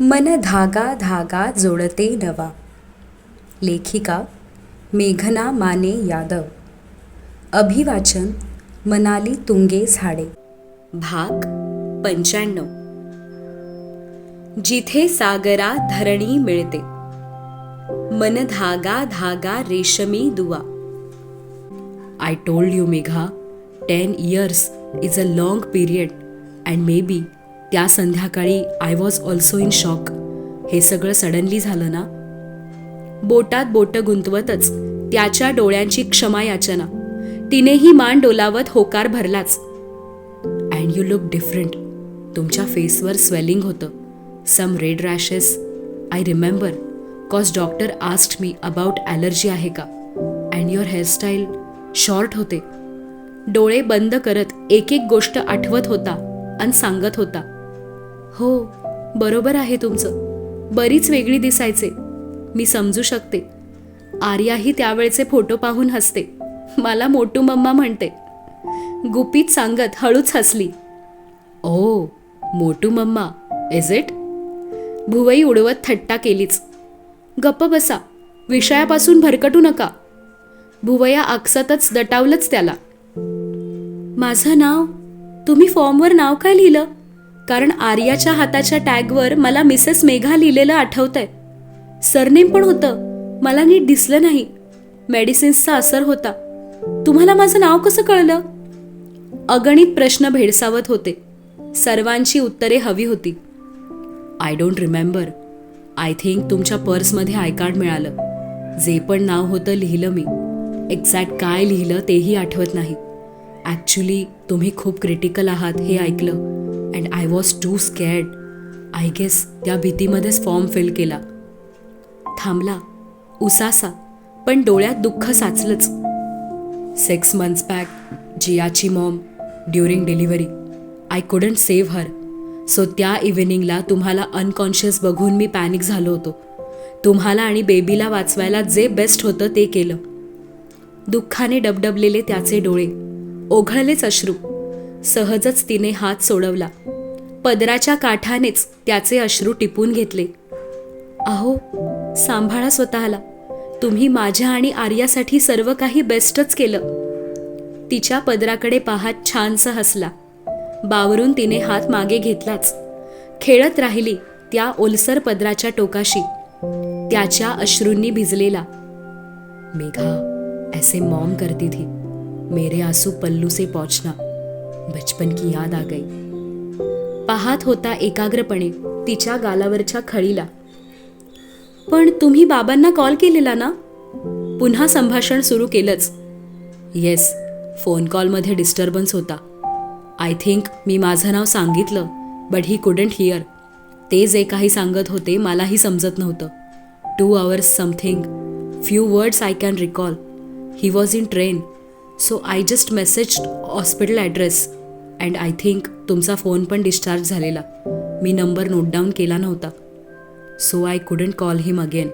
मन धागा धागा जोडते नवा. लेखिका मेघना माने यादव. अभिवाचन मनाली तुंगे झाडे. भाग पंच्याण्णव. जिथे सागरा धरणी मिळते. मन धागा धागा रेशमी दुवा. I told you Megha ten years is a long period and maybe त्या संध्याकाळी I was also in shock हे सगळं सडनली झालं ना? बोटात बोट गुंतवतच त्याच्या डोळ्यांची क्षमा याचना. तिनेही मान डोलावत होकार भरलाच. अँड यू लुक डिफरंट तुमच्या फेसवर स्वेलिंग होतं. Some red rashes I remember cause doctor asked me about allergy आहे का? अँड युअर हेअरस्टाईल शॉर्ट होते. डोळे बंद करत एक एक गोष्ट आठवत होता आणि सांगत होता. हो बरोबर आहे तुमचं. बरीच वेगळी दिसायचे. मी समजू शकते. आर्याही त्यावेळचे फोटो पाहून हसते. मला मोटू मम्मा म्हणते. गुपित सांगत हळूच हसली. ओ मोटू मम्मा इज इट भुवई उडवत थट्टा केलीच. गप्प बसा विषयापासून भरकटू नका. भुवया आकसतच दटावलंच त्याला. माझं नाव? तुम्ही फॉर्मवर नाव काय लिहिलं? कारण आर्याच्या हाताच्या टॅगवर मला मिसेस मेघा लिहिलेलं आठवतंय. सरनेम पण होतं. मला नीट दिसलं नाही. मेडिसिन्सचा असर होता. तुम्हाला माझं नाव कसं कळलं? अगणित प्रश्न भेडसावत होते. सर्वांची उत्तरे हवी होती. I don't remember. I think तुमच्या पर्समध्ये आय कार्ड मिळालं. जे पण नाव होतं लिहिलं मी. एक्झॅक्ट काय लिहिलं तेही आठवत नाही. ॲक्च्युली तुम्ही खूप क्रिटिकल आहात हे ऐकलं. And I was too scared I guess त्या भीतीमध्येच फॉर्म फिल केला. थांबला. उसासा. पण डोळ्यात दुःख साचलंच. Six months back जियाची mom during delivery I couldn't save her so त्या इव्हिनिंगला तुम्हाला अनकॉन्शियस बघून मी पॅनिक झालो होतो. तुम्हाला आणि बेबीला वाचवायला जे बेस्ट होतं ते केलं. दुःखाने डबडबलेले त्याचे डोळे. ओघळलेच अश्रू. सहजच तिने हात सोडवला. पदराच्या काठानेच त्याचे अश्रू टिपून घेतले. अहो सांभाळा स्वतःला. तुम्ही माझ्या आणि आर्यासाठी सर्व काही बेस्टच केलं. तिच्या पदराकडे पाहत छानसा हसला. बावरून तिने हात मागे घेतलाच. खेळत राहिली त्या ओलसर पदराच्या टोकाशी. त्याच्या अश्रूंनी भिजलेला. मेघा ऐसे मॉम करती थी. मेरे आंसू पल्लू से पहुंचना. बचपन की याद आ गई। पाहत होता एकाग्रपणे तिच्या गालावरच्या खळीला. पण तुम्ही बाबांना कॉल केलेला ना? पुन्हा संभाषण सुरू केलंच. येस फोन कॉलमध्ये डिस्टर्बन्स होता. आय थिंक मी माझं नाव सांगितलं बट ही कुडंट हिअर ते जे काही सांगत होते मलाही समजत नव्हतं. Two hours something few words I can recall he was in train so I just message hospital address and I think तुमचा फोन पण डिस्चार्ज झालेला मी नंबर नोट डाऊन केला नव्हता so I couldn't call him again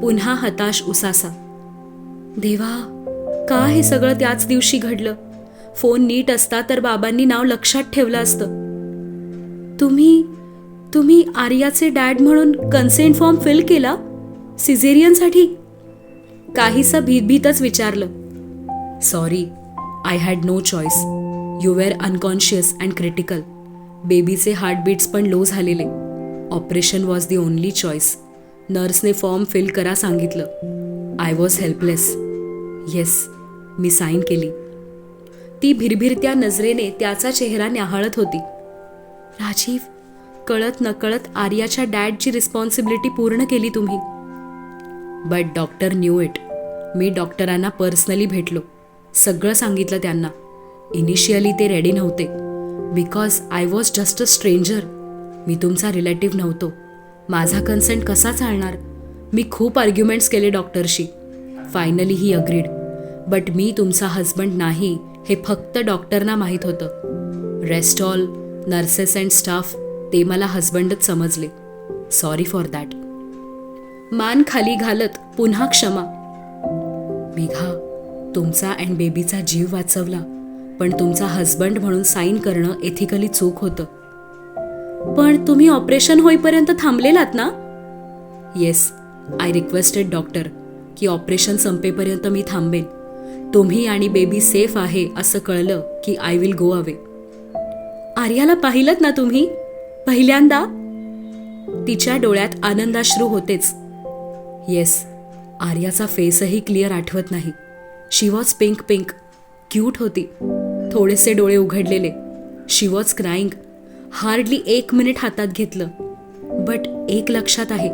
पुन्हा हताश उसासा देवा का हे सगळं त्याच दिवशी घडलं फोन नीट असता तर बाबांनी नाव लक्षात ठेवलं असतं तुम्ही तुम्ही आर्याचे डॅड म्हणून कन्सेंट फॉर्म फिल केला सिझेरियनसाठी काहीसं भीतभीतच विचारलं sorry I had no choice you were unconscious and critical बेबीचे heartbeats पण लो झालेले. Operation was the only choice नर्सने form fill करा सांगितलं. आय वॉज हेल्पलेस येस मी साईन केली. ती भिरभिरत्या नजरेने त्याचा चेहरा न्याहाळत होती. राजीव कळत नकळत आर्याच्या डॅडची रिस्पॉन्सिबिलिटी पूर्ण केली तुम्ही. बट डॉक्टर न्यू इट मी डॉक्टरांना पर्सनली भेटलो. सगळं सांगितलं त्यांना. इनिशियली ते रेडी नव्हते. Because I was just a stranger मी तुमचा रिलेटिव्ह नव्हतो. माझा कन्सेंट कसा चालणार? मी खूप आर्ग्युमेंट्स केले डॉक्टरशी फायनली ही अग्रीड बट मी तुमचा हजबंड नाही हे फक्त डॉक्टरना माहीत होतं. Rest all nurses and staff ते मला हजबंडच समजले. सॉरी फॉर दॅट मान खाली घालत पुन्हा क्षमा. मेघा तुमचा अँड बेबीचा जीव वाचवला. पण तुमचा हजबंड म्हणून साईन करणं एथिकली चूक होतं. पण तुम्ही ऑपरेशन होईपर्यंत थांबलेलात ना? येस आय रिक्वेस्टेड डॉक्टर की ऑपरेशन संपेपर्यंत मी थांबेन. तुम्ही आणि बेबी सेफ आहे असं कळलं की आय विल गो अवे आर्याला पाहिलं ना तुम्ही? पहिल्यांदा? तिच्या डोळ्यात आनंदाश्रू होतेच. येस आर्याचा फेसही क्लिअर आठवत नाही. She was pink pink. Cute होती. थोडेसे डोळे उघडलेले. She was crying. हार्डली एक मिनिट हातात घेतलं. बट एक लक्षात आहे.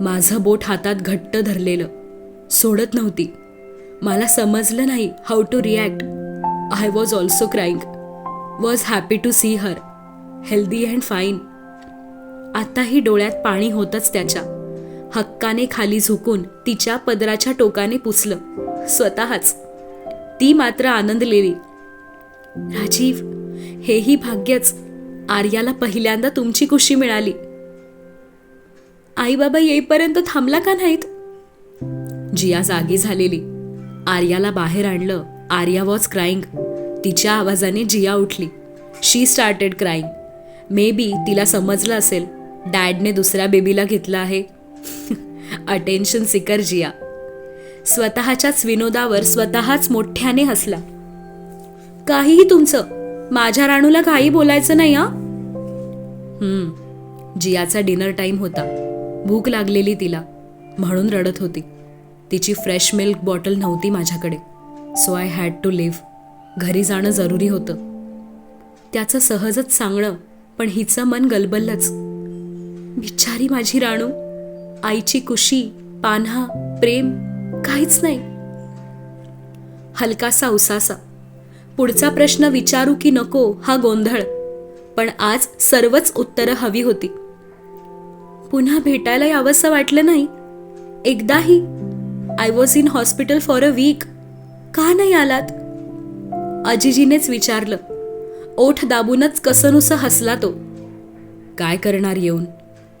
माझं बोट हातात घट्ट धरलेलं. सोडत नव्हती. मला समजलं नाही how to react I was also crying was happy to see her healthy and fine आत्ताही डोळ्यात पाणी होतंच त्याच्या. हक्काने खाली झुकून तिच्या पदराच्या टोकाने पुसलं. स्वतःच. ती मात्र आनंदलेली राजीव हेही भाग्यच. आर्याला पहिल्यांदा तुमची खुशी मिळाली. आई बाबा येईपर्यंत थांबला का नाहीत? जिया जागी झालेली. आर्याला बाहेर आणलं. आर्या वॉज क्राईंग तिच्या आवाजाने जिया उठली. शी स्टार्टेड क्राईंग मे बी तिला समजलं असेल. डॅडने दुसऱ्या बेबीला घेतलं आहे. Attention seeker Jiya. स्वतःच्याच विनोदावर स्वतःच मोठ्याने हसला. काहीही तुमचं माझ्या राणूला काही बोलायचं नाही हा? हम्म जियाचा डिनर टाइम होता. भूक लागलेली तिला म्हणून रडत होती. तिची फ्रेश मिल्क बॉटल नव्हती माझ्याकडे so I had to leave घरी जाणं जरुरी होतं. त्याचं सहजच सांगणं पण हिचं मन गलबललंच. बिचारी माझी राणू. आईची कुशी पान्हा प्रेम काहीच नाही. हलकासा उसासा पुढचा प्रश्न विचारू की नको हा गोंधळ. पण आज सर्वच उत्तरं हवी होती. पुन्हा भेटायला यावंसं वाटलं नाही? एकदाही? I was in hospital for a week का नाही आलात? अजिजीनेच विचारलं. ओठ दाबूनच कसनुसं हसला तो. काय करणार येऊन?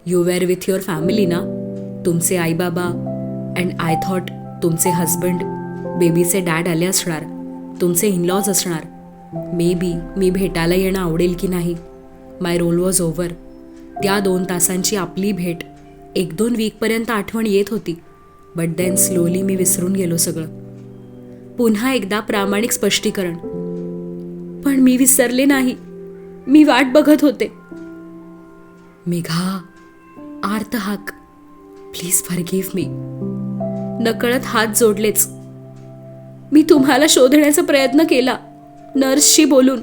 You were with your family ना? तुमचे आईबाबा अँड आय थॉट तुमचे हजबंड बेबीचे डॅड आले असणार तुमचे इनलॉज असणार. मे बी मी भेटायला येणं आवडेल की नाही? माय रोल वॉज ओव्हर त्या दोन तासांची आपली भेट एक दोन वीकपर्यंत आठवण येत होती बट देन स्लोली मी विसरून गेलो सगळं. पुन्हा एकदा प्रामाणिक स्पष्टीकरण. पण मी विसरले नाही. मी वाट बघत होते. मेघा आर्त हाक प्लीज फॉरगिव्ह मी नकळत हात जोडलेच. मी तुम्हाला शोधण्याचा प्रयत्न केला. नर्सशी बोलून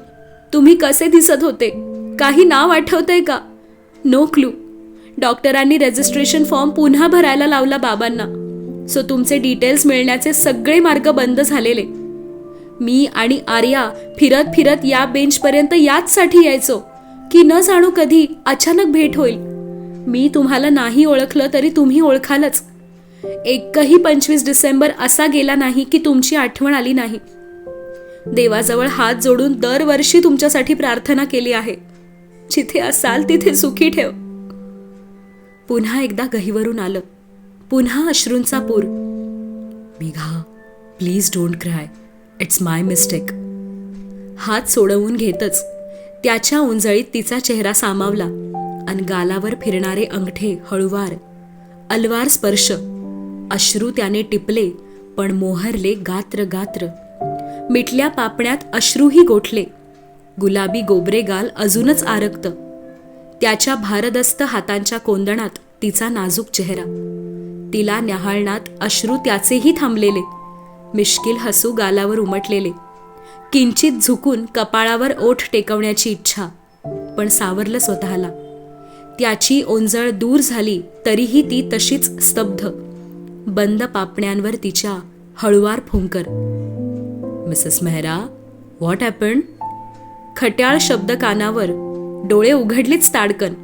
तुम्ही कसे दिसत होते? काही नाव आठवतंय का? No clue. डॉक्टरांनी रजिस्ट्रेशन फॉर्म पुन्हा भरायला लावला बाबांना. सो तुमचे डिटेल्स मिळण्याचे सगळे मार्ग बंद झालेले. मी आणि आर्या फिरत फिरत या बेंचपर्यंत याचसाठी यायचो. की न जाणू कधी अचानक भेट होईल. मी तुम्हाला नाही ओळखलं तरी तुम्ही ओळखालच. एकही पंचवीस डिसेंबर असा गेला नाही की तुमची आठवण आली नाही. देवाजवळ हात जोडून दरवर्षी तुमच्यासाठी प्रार्थना केली आहे. जिथे असाल तिथे सुखी ठेव. पुन्हा एकदा गहीवरून आलं. पुन्हा अश्रूंचा पूर. Megha please don't cry it's my mistake हात सोडवून घेतच. त्याच्या उंजळीत तिचा चेहरा सामावला. आणि गालावर फिरणारे अंगठे हळुवार. अलवार स्पर्श. अश्रू त्याने टिपले पण मोहरले गात्र गात्र. मिटल्या पापण्यात अश्रूही गोठले. गुलाबी गोबरे गाल अजूनच आरक्त. त्याच्या भारदस्त हातांच्या कोंदणात तिचा नाजूक चेहरा. तिला न्याहाळणात अश्रू त्याचेही थांबलेले. मिश्किल हसू गालावर उमटलेले. किंचित झुकून कपाळावर ओठ टेकवण्याची इच्छा. पण सावरलं स्वतःला. त्याची ओंजळ दूर झाली तरीही ती तशीच स्तब्ध. बंद पापण्यांवर तिच्या हळुवार फुंकर. मिसेस मेहरा व्हॉट हॅपन खट्याळ शब्द कानावर डोळे उघडलीच ताडकन.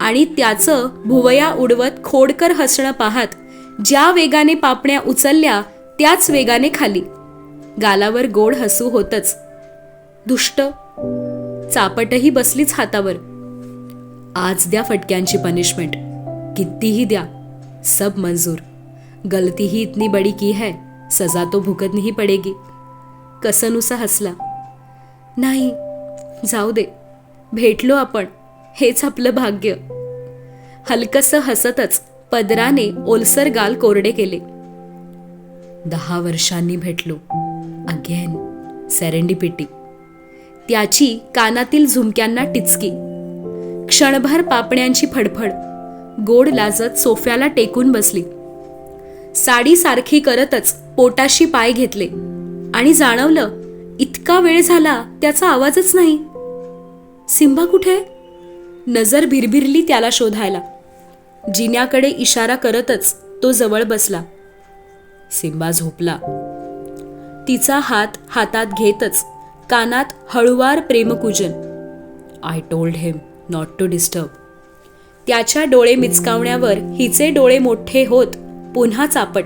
आणि त्याचं भुवया उडवत खोडकर हसणं पाहत ज्या वेगाने पापण्या उचलल्या त्याच वेगाने खाली. गालावर गोड हसू होतच. दुष्ट. चापटही बसलीच हातावर. आज द्या फटक्यांची पनिशमेंट कितीही द्या सब मंजूर. गलती ही इतनी बड़ी की है सजा तो भुगत नहीं पडेगी. कसनुसा हसला. नाही जाऊ दे भेटलो आपण हेच आपलं भाग्य. हलकस हसतच पदराने ओलसर गाल कोरडे केले. दहा वर्षांनी भेटलो अगेन सेरेंडिपिटी त्याची कानातील झुमक्यांना टिचकी. क्षणभर पापण्यांची फडफड. गोड लाजत सोफ्याला टेकून बसली. साडी सारखी करतच पोटाशी पाय घेतले. आणि जाणवलं इतका वेळ झाला त्याचा आवाजच नाही. सिंबा कुठे? नजर भिरभिरली त्याला शोधायला. जिन्याकडे इशारा करतच तो जवळ बसला. सिंबा झोपला. तिचा हात हातात घेतच कानात हळुवार प्रेमकुजन. I told him. Not to disturb त्याच्या डोळे मिचकावण्यावर हिचे डोळे मोठे होत पुन्हा चापट.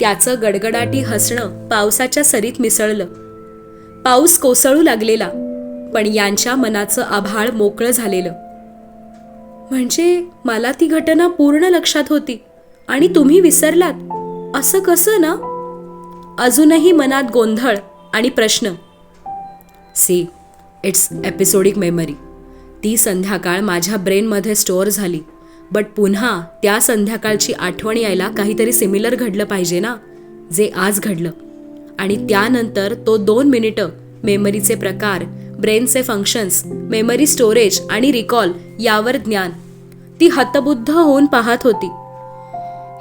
त्याचं गडगडाटी हसणं पावसाच्या सरीत मिसळलं. पाऊस कोसळू लागलेला पण यांच्या मनाचं आभाळ मोकळं झालेलं. म्हणजे मला ती घटना पूर्ण लक्षात होती आणि तुम्ही विसरलात? असं कसं ना? अजूनही मनात गोंधळ आणि प्रश्न. सी इट्स एपिसोडिक मेमरी ती संध्याकाळ माझ्या ब्रेनमध्ये स्टोअर झाली. बट पुन्हा त्या संध्याकाळची आठवण यायला काहीतरी सिमिलर घडलं पाहिजे ना? जे आज घडलं. आणि त्यानंतर तो दोन मिनिटं मेमरीचे प्रकार ब्रेनचे फंक्शन्स मेमरी स्टोरेज आणि रिकॉल यावर ज्ञान. ती हतबुद्ध होऊन पाहत होती.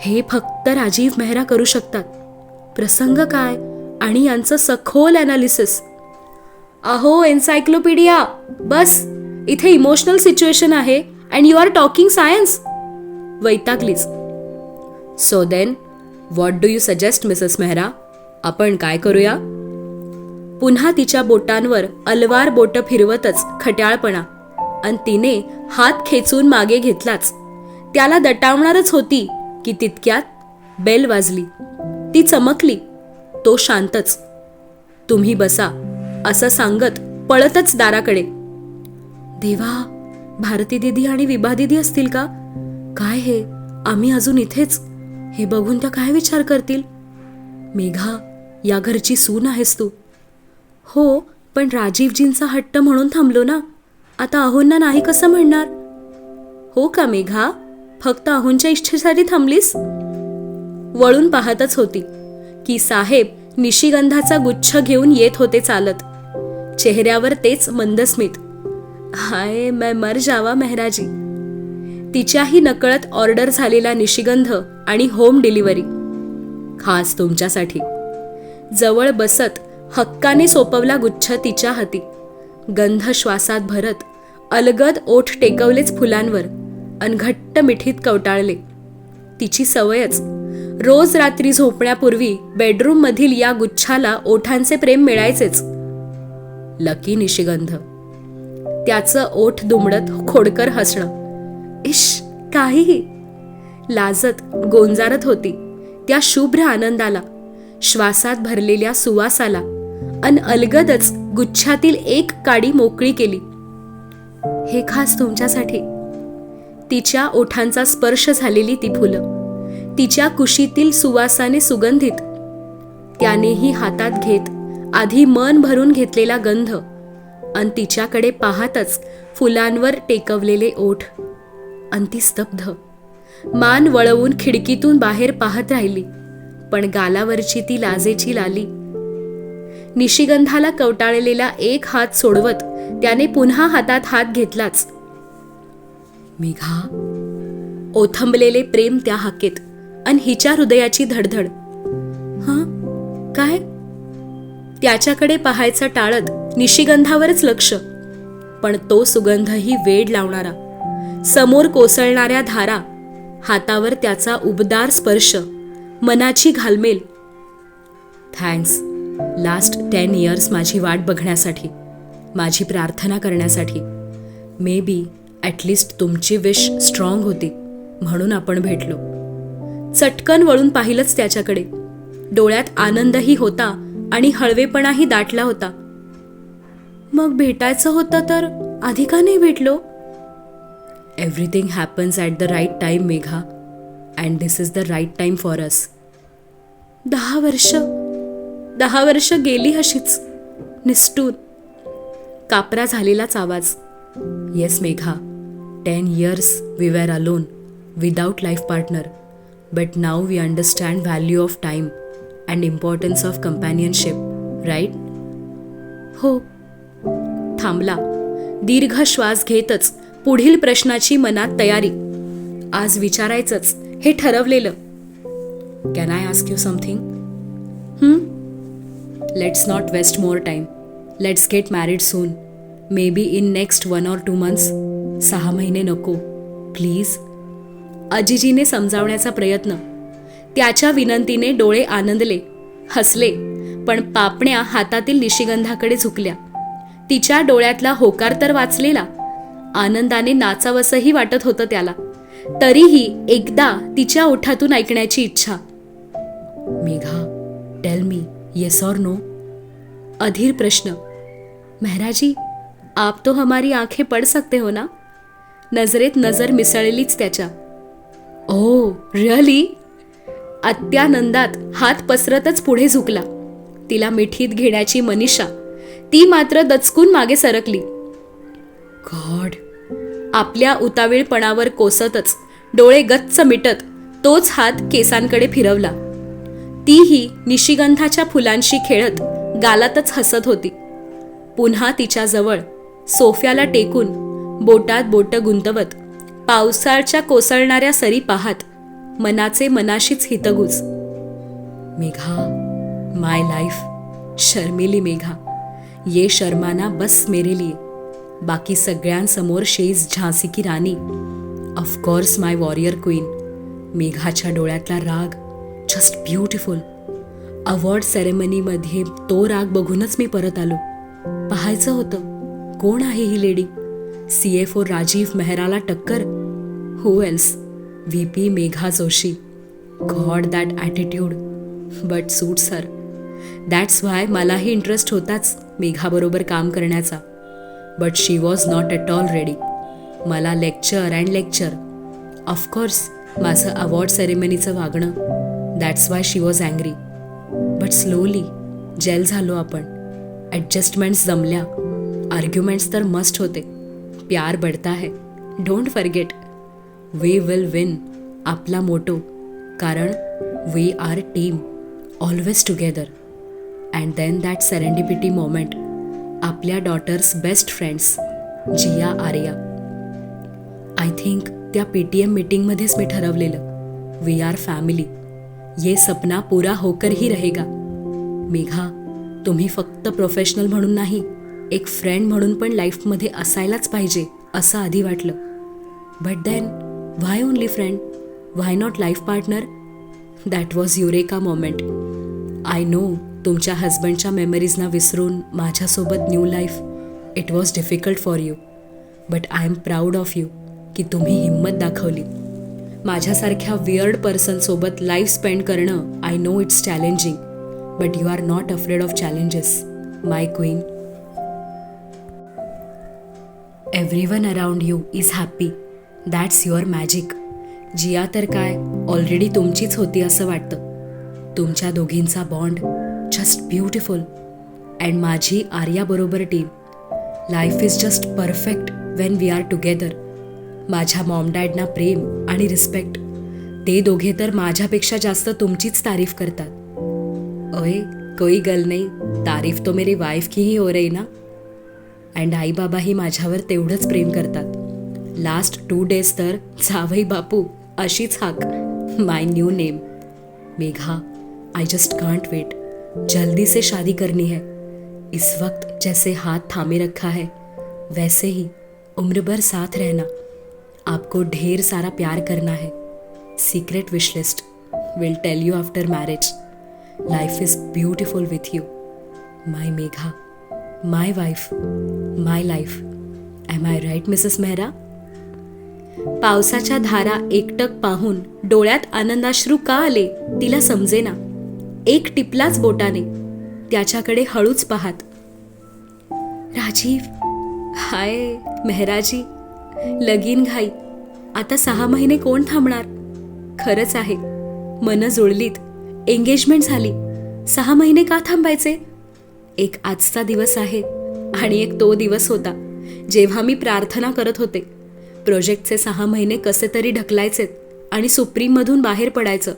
हे फक्त राजीव मेहरा करू शकतात. प्रसंग काय? आणि यांचं सखोल अनालिसिस अहो एन्सायक्लोपीडिया बस! इथे इमोशनल सिच्युएशन आहे and you are talking science वैतागलीच so then what do you suggest Mrs Mehra आपण काय करूया? पुन्हा तिच्या बोटांवर अलवार बोट फिरवतच खट्याळपणा. आणि तिने हात खेचून मागे घेतलाच. त्याला दटावणारच होती की तितक्यात बेल वाजली. ती चमकली. तो शांतच. तुम्ही बसा असं सांगत पळतच दाराकडे. देवा भारती दिदी आणि विभा दिदी असतील का? काय हे? आम्ही अजून इथेच. हे बघून त्या काय विचार करतील? मेघा या घरची सून आहेस तू. हो पण राजीवजींचा हट्ट म्हणून थांबलो ना. आता अहोंना नाही कसं म्हणणार? हो का मेघा? फक्त अहोंच्या इच्छेसाठी थांबलीस? वळून पाहतच होती की साहेब निशिगंधाचा गुच्छ घेऊन येत होते चालत. चेहऱ्यावर तेच मंदस्मित. हाय मै मर जावा मेहराजी. तिच्याही नकळत ऑर्डर झालेला निशिगंध आणि होम डिलिव्हरी. खास तुमच्यासाठी. जवळ बसत हक्काने सोपवला गुच्छ तिच्या हाती. गंध श्वासात भरत अलगद ओठ टेकवलेच फुलांवर अनघट्ट मिठीत कवटाळले. तिची सवयच. रोज रात्री झोपण्यापूर्वी बेडरूममधील या गुच्छाला ओठांचे प्रेम मिळायचेच. लकी निशिगंध. त्याचं ओठ दुमडत खोडकर हसणं. इश काहीही. लाजत गोंजारत होती त्या शुभ्र आनंदाला श्वासात भरलेल्या सुवासाला. अन अलगदच गुच्छातील एक काडी मोकळी केली. हे खास तुमच्यासाठी. तिच्या ओठांचा स्पर्श झालेली ती फुलं. तिच्या कुशीतील सुवासाने सुगंधित. त्यानेही हातात घेत आधी मन भरून घेतलेला गंध. अन तिच्याकडे पाहतच फुलांवर टेकवलेले ओठ. अंती स्तब्ध. मान वळवून खिडकीतून बाहेर पाहत राहिली पण गालावरची ती लाजेची लाली. निशिगंधाला कवटाळलेला एक हात सोडवत त्याने पुन्हा हातात हात घेतलाच. मेघा. ओथंबलेले प्रेम त्या हाकेत अन हिच्या हृदयाची धडधड. हां काय? त्याच्याकडे पाहायचं टाळत निशिगंधावरच लक्ष. पण तो सुगंधही वेड लावणारा. समोर कोसळणाऱ्या धारा हातावर त्याचा उबदार स्पर्श मनाची घालमेल. थँक्स. लास्ट टेन इयर्स माझी वाट बघण्यासाठी माझी प्रार्थना करण्यासाठी. मे बी ॲटलिस्ट तुमची विश स्ट्रॉंग होती म्हणून आपण भेटलो. चटकन वळून पाहिलंच त्याच्याकडे. डोळ्यात आनंदही होता आणि हळवेपणाही दाटला होता. मग भेटायचं होतं तर आधी का नाही भेटलो? Everything happens at the right time Megha and this is the right time for us दहा वर्ष. दहा वर्ष गेली अशीच निष्ठून. कापरा झालेलाच आवाज. Yes Megha ten years we were alone without life partner but now we understand value of time and importance of companionship right हो. थांबला. दीर्घ श्वास घेतच पुढील प्रश्नाची मनात तयारी. आज विचारायचंच हे ठरवलेलं. Can I ask you something let's not waste more time let's get married soon maybe in next one or two months सहा महिने नको. प्लीज अजिजीने समजावण्याचा प्रयत्न. त्याच्या विनंतीने डोळे आनंदले. हसले. पण पापण्या हातातील निशिगंधाकडे झुकल्या. तिच्या डोळ्यातला होकार तर वाचलेला. आनंदाने नाचावसंही वाटत होतं त्याला. तरीही एकदा तिच्या ओठातून ऐकण्याची इच्छा. मेघा टेल मी येस और नो अधीर प्रश्न. मेहराजी आप तो हमारी आंखें पड सकते हो ना? नजरेत नजर मिसळलीच त्याच्या. Oh, ओ रिअली अत्यानंदात हात पसरतच पुढे झुकला. तिला मिठीत घेण्याची मनीषा. ती मात्र दचकून मागे सरकली. गॉड. आपल्या उतावीळपणावर कोसतच डोळे गच्च मिटत तोच हात केसांकडे फिरवला. तीही निशिगंधाच्या फुलांशी खेळत गालातच हसत होती. पुन्हा तिच्याजवळ सोफ्याला टेकून बोटात बोट गुंतवत पावसाळच्या कोसळणाऱ्या सरी पाहात मनाचे मनाशीच हितगुज. मेघा माय लाईफ शर्मिली मेघा. ये शर्माना बस मेरे लिए। बाकी सगळ्यांसमोर शेज झांसी की राणी। Of course my warrior queen मेघाच्या डोळ्यातला राग. जस्ट ब्युटिफुल अवॉर्ड सेरेमनीमध्ये तो राग बघूनच मी परत आलो. पाहायचं होतं. कोण आहे ही lady C F O Rajiv मेहराला टक्कर? Who else V P Megha Joshi. God that attitude but suit her that's why मलाही इंटरेस्ट होताच. मेघाबरोबर काम करण्याचा. But she was not at all ready मला lecture and lecture of course माझं award सेरेमनीचं वागणं. That's why she was angry but slowly gel झालो आपण. ॲडजस्टमेंट्स जमल्या. आर्ग्युमेंट्स तर मस्ट होते. प्यार बढता है. Don't forget we will win आपला मोटो. कारण we are team always together and then that serendipity moment आपल्या daughters best friends Jiya Arya. I think त्या पी टी एम मीटिंगमध्येच मी ठरवलेलं. वी आर फॅमिली ये सपना पुरा होकर ही रहेगा. मेघा तुम्ही फक्त प्रोफेशनल म्हणून नाही एक फ्रेंड म्हणून पण लाईफमध्ये असायलाच पाहिजे असं आधी वाटलं. But then why only friend why not life partner that was eureka moment I know तुमच्या हजबंडच्या मेमरीजना विसरून माझ्यासोबत new life it was difficult for you but I am proud of you की तुम्ही हिंमत दाखवली. माझ्यासारख्या वियर्ड पर्सनसोबत लाईफ स्पेंड करणं I know it's challenging but you are not afraid of challenges my queen everyone around you is happy that's your magic Jiya तर काय already तुमचीच होती असं वाटतं. तुमच्या दोघींचा बॉन्ड जस्ट ब्युटिफुल अँड माझी आर्याबरोबर team life is just perfect when we are together माझ्या मॉम डॅडना प्रेम आणि रिस्पेक्ट ते दोघे तर माझ्यापेक्षा जास्त तुमचीच तारीफ करतात अय कोई गल नाही तारीफ तो मेरी वाईफ की ही हो रही ना अँड आई बाबाही माझ्यावर तेवढंच प्रेम करतात लास्ट टू डेज तर जावई बापू अशीच हाक my new name Megha I just can't wait जल्दी से शादी करनी है। इस वक्त जैसे हाथ थामे रखा है, वैसे ही उम्र भर साथ रहना। आपको ढेर सारा प्यार करना है। Secret wish list will tell you after marriage life is beautiful with you my Megha my wife my life am I right Mrs Mehra पावसाच्या धारा एकटक पाहून डोळ्यात आनंदाश्रू का आले, तिला समजेना। एक टिपलाच बोटाने. त्याच्याकडे हळूच पाहात. राजीव हाय मेहराजी लगीन घाई. आता सहा महिने कोण थांबणार? खरंच आहे. मन जुळलीत. एंगेजमेंट झाली. सहा महिने का थांबायचे? एक आजचा दिवस आहे आणि एक तो दिवस होता जेव्हा मी प्रार्थना करत होते. प्रोजेक्टचे सहा महिने कसे तरी ढकलायचेत आणि सुप्रीममधून बाहेर पडायचं.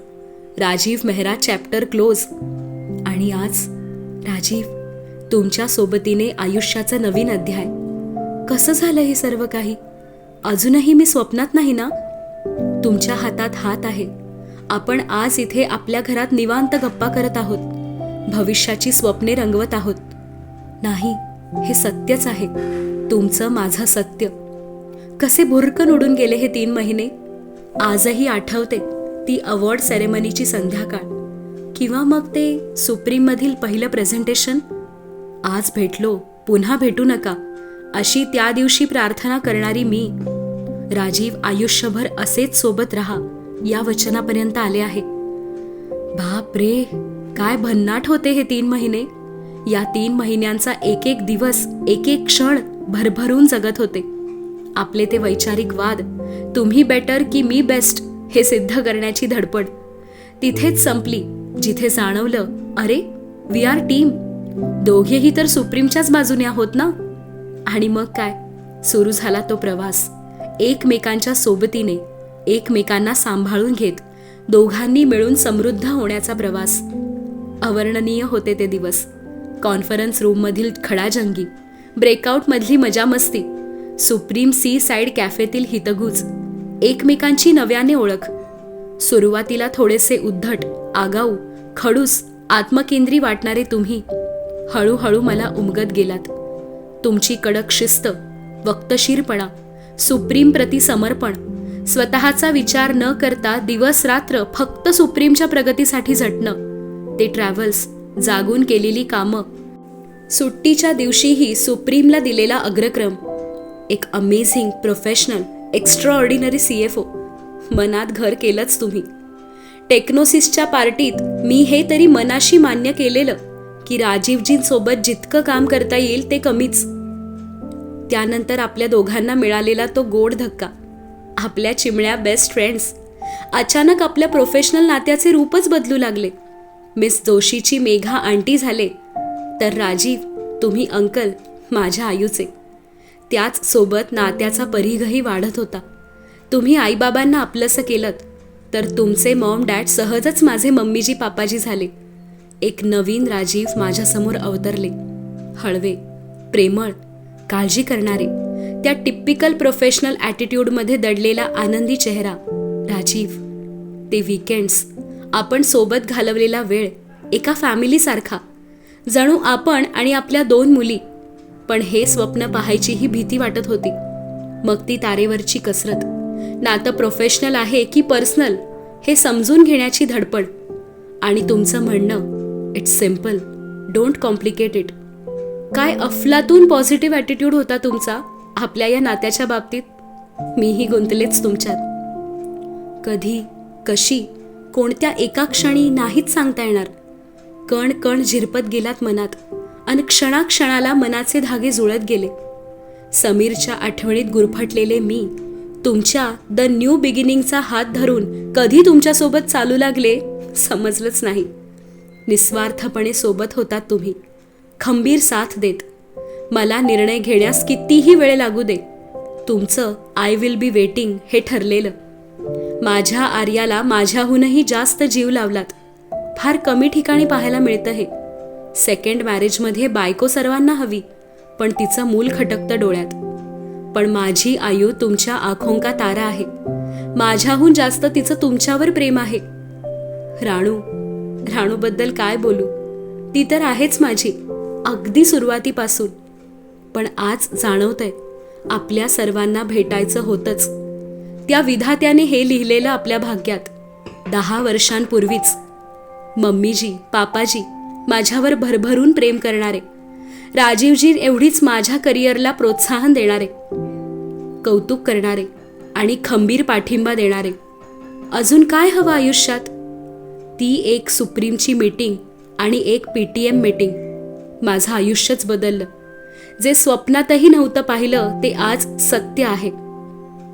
राजीव मेहरा चॅप्टर क्लोज आणि आज राजीव तुमच्या सोबतीने आयुष्याचा नवीन अध्याय. कसं झालं हे सर्व काही? अजूनही मी स्वप्नात नाही ना? तुमच्या हातात हात आहे. आपण आज इथे आपल्या घरात निवांत गप्पा करत आहोत. भविष्याची स्वप्ने रंगवत आहोत. नाही हे सत्यच आहे. तुमचं माझं सत्य. कसे भुरकन उडून गेले हे तीन महिने? आजही आठवते. ती अवॉर्ड सेरेमनीची संध्याकाळ. किंवा मग ते सुप्रीममधील पहिलं प्रेझेंटेशन आज भेटलो पुन्हा भेटू नका अशी त्या दिवशी प्रार्थना करणारी मी. राजीव आयुष्यभर असेच सोबत राहा या वचनापर्यंत आले आहे. बाप रे काय भन्नाट होते हे तीन महिने? या तीन महिन्यांचा एक एक दिवस एक एक क्षण भरभरून जगत होते. आपले ते वैचारिक वाद तुम्ही बेटर की मी बेस्ट हे सिद्ध करण्याची धडपड. तिथेच संपली जिथे जाणवलं अरे वी आर टीम दोघेही तर सुप्रीमच्याच बाजूने आहोत ना? आणि मग काय? सुरू झाला तो प्रवास. एकमेकांच्या सोबतीने एकमेकांना सांभाळून घेत दोघांनी मिळून समृद्ध होण्याचा प्रवास. अवर्णनीय होते ते दिवस. कॉन्फरन्स रूममधील खडाजंगी ब्रेकआउटमधली मजामस्ती सुप्रीम सी साईड कॅफेतील हितगुज. एकमेकांची नव्याने ओळख. सुरुवातीला थोडेसे उद्धट आगाऊ खडूस आत्मकेंद्री वाटणारे तुम्ही. हळूहळू मला उमगत गेलात. तुमची कडक शिस्त वक्तशीरपणा सुप्रीम प्रति समर्पण स्वतःचा विचार न करता दिवस रात्र फक्त सुप्रीमच्या प्रगतीसाठी झटणं ते ट्रॅव्हल्स जागून केलेली कामं. सुट्टीच्या दिवशीही सुप्रीमला दिलेला अग्रक्रम. एक amazing professional. Extraordinary C F O मनात घर केलंच तुम्ही. टेक्नोसिसच्या पार्टीत मी हे तरी मनाशी मान्य केलेलं की राजीवजींसोबत जितकं काम करता येईल ते कमीच. त्यानंतर आपल्या दोघांना मिळालेला तो गोड धक्का. आपल्या चिमण्या बेस्ट फ्रेंड्स अचानक आपल्या प्रोफेशनल नात्याचे रूपच बदलू लागले. मिस जोशीची मेघा आंटी झाले. तर राजीव तुम्ही अंकल माझ्या आयूचे त्याचसोबत नात्याचा परिघही वाढत होता. तुम्ही आईबाबांना आपलंसं केलं तर तुमचे मॉम डॅड सहजच माझे मम्मीजी पापाजी झाले. एक नवीन राजीव माझ्यासमोर अवतरले. हळवे प्रेमळ काळजी करणारे त्या टिपिकल प्रोफेशनल ॲटिट्यूडमध्ये दडलेला आनंदी चेहरा राजीव. ते विकेंड्स आपण सोबत घालवलेला वेळ एका फॅमिलीसारखा जणू आपण आणि आपल्या दोन मुली पण हे स्वप्न पाहायचीही भीती वाटत होती. मग ती तारेवरची कसरत. नातं प्रोफेशनल आहे की पर्सनल हे समजून घेण्याची धडपड. आणि तुमचं म्हणणं it's simple don't complicate it काय अफलातून पॉझिटिव्ह ॲटिट्यूड होता तुमचा आपल्या या नात्याच्या बाबतीत? मीही गुंतलेच तुमच्यात. कधी कशी कोणत्या एका क्षणी नाहीच सांगता येणार. कण कण झिरपत गेलात मनात. आणि क्षणाक्षणाला मनाचे धागे जुळत गेले. समीरच्या आठवणीत गुरफटलेले मी तुमच्या द न्यू बिगिनिंगचा हात धरून कधी तुमच्यासोबत चालू लागले समजलंच नाही. निस्वार्थपणे सोबत होतात तुम्ही. खंबीर साथ देत. मला निर्णय घेण्यास कितीही वेळ लागू दे. तुमचं आय विल बी वेटिंग हे ठरलेलं. माझ्या आर्याला माझ्याहूनही जास्त जीव लावलात. फार कमी ठिकाणी पाहायला मिळतं हे. सेकंड मॅरेजमध्ये बायको सर्वांना हवी पण तिचं मूल खटकतं डोळ्यात. पण माझी आयु तुमच्या आखोंका तारा आहे. माझ्याहून जास्त तिचं तुमच्यावर प्रेम आहे. राणू राणूबद्दल काय बोलू? ती तर आहेच माझी अगदी सुरुवातीपासून. पण आज जाणवतंय आपल्या सर्वांना भेटायचं होतंच. त्या विधात्याने हे लिहिलेलं आपल्या भाग्यात दहा वर्षांपूर्वीच. मम्मीजी पापाजी माझ्यावर भरभरून प्रेम करणारे. राजीवजी एवढीच माझ्या करिअरला प्रोत्साहन देणारे. कौतुक करणारे आणि खंबीर पाठिंबा देणारे. अजून काय हवं आयुष्यात? ती एक सुप्रीमची मीटिंग आणि एक पी टी एम मीटिंग. माझं आयुष्यच बदललं. जे स्वप्नातही नव्हतं पाहिलं ते आज सत्य आहे.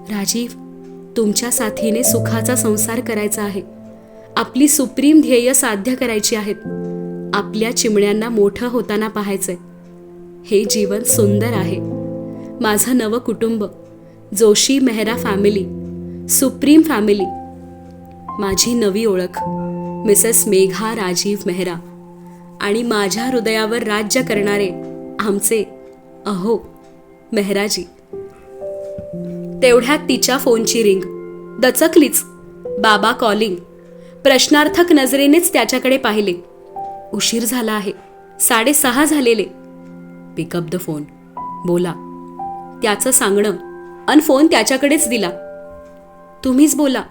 राजीव तुमच्या साथीने सुखाचा संसार करायचा आहे. आपली सुप्रीम ध्येय साध्य करायची आहेत. आपल्या चिमण्यांना मोठं होताना पाहायचंय. हे जीवन सुंदर आहे. माझं नवं कुटुंब Joshi Mehra family Supreme family. माझी नवी ओळख मिसेस मेघा राजीव मेहरा आणि माझ्या हृदयावर राज्य करणारे आमचे अहो मेहराजी. तेवढ्यात तिच्या फोनची रिंग. दचकलीच. बाबा कॉलिंग. प्रश्नार्थक नजरेनेच त्याच्याकडे पाहिले. उशीर झाला आहे. साडेसहा झालेले. पिकअप द फोन बोला. त्याचं सांगणं. अन फोन त्याच्याकडेच दिला. तुम्हीच बोला.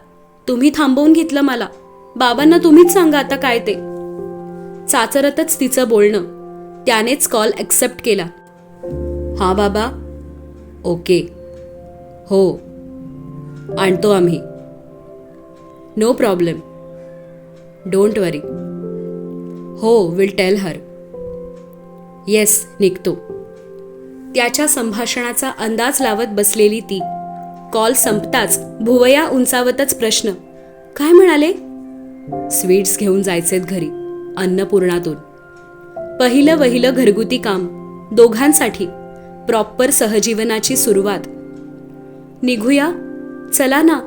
तुम्ही थांबवून घेतलं मला. बाबांना तुम्हीच सांगा आता काय ते. चाचरतच तिचं बोलणं. त्यानेच कॉल ॲक्सेप्ट केला. हा बाबा. ओके. हो. आणतो आम्ही. नो प्रॉब्लेम डोंट वरी हो विल टेल हर येस निघतो. त्याच्या संभाषणाचा अंदाज लावत बसलेली ती. कॉल संपताच भुवया उंचावतच प्रश्न. काय म्हणाले? स्वीट्स घेऊन जायचेत घरी अन्नपूर्णातून. पहिलं वहिलं घरगुती काम दोघांसाठी. प्रॉपर सहजीवनाची सुरुवात. निघूया? चला ना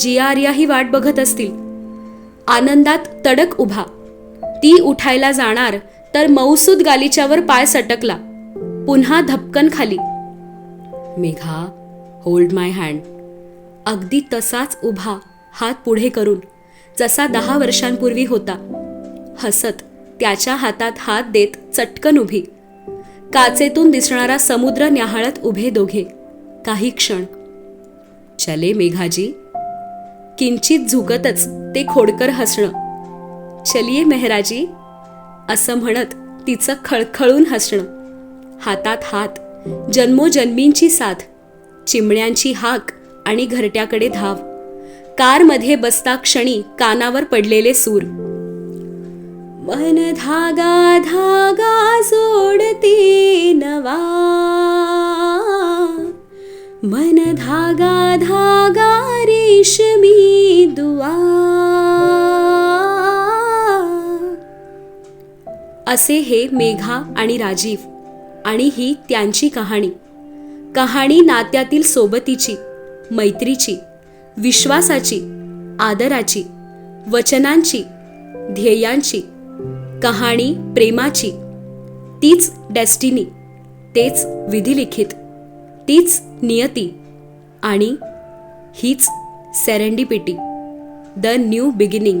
जिया आर्याही वाट बघत असतील. आनंदात तडक उभा. ती उठायला जाणार तर मौसूद गालिच्यावर पाय सटकला. पुन्हा धपकन खाली. मेघा होल्ड माय हँड अगदी तसाच उभा हात पुढे करून जसा दहा वर्षांपूर्वी होता. हसत त्याच्या हातात हात देत चटकन उभी. काचेतून दिसणारा समुद्र न्याहाळत उभे दोघे. काही क्षण. चले मेघाजी. किंचित झुकतच ते खोडकर हसणं. चलिये मेहराजी असं म्हणत तिचं खळखळून हसणं. हातात हात जन्मोजन्मींची साथ चिमण्यांची हाक आणि घरट्याकडे धाव. कारमध्ये बसता क्षणी कानावर पडलेले सूर. मन धागा धागा जोडते नवा. मन धागा धागा रेशमी दुआ असे हे मेघा आणि राजीव आणि ही त्यांची कहाणी. कहाणी नात्यातील सोबतीची मैत्रीची विश्वासाची आदराची वचनांची ध्येयांची कहाणी प्रेमाची. तीच डेस्टिनी तेच विधिलिखित तीच नियती आणि हीच सेरेंडिपिटी द न्यू बिगिनिंग.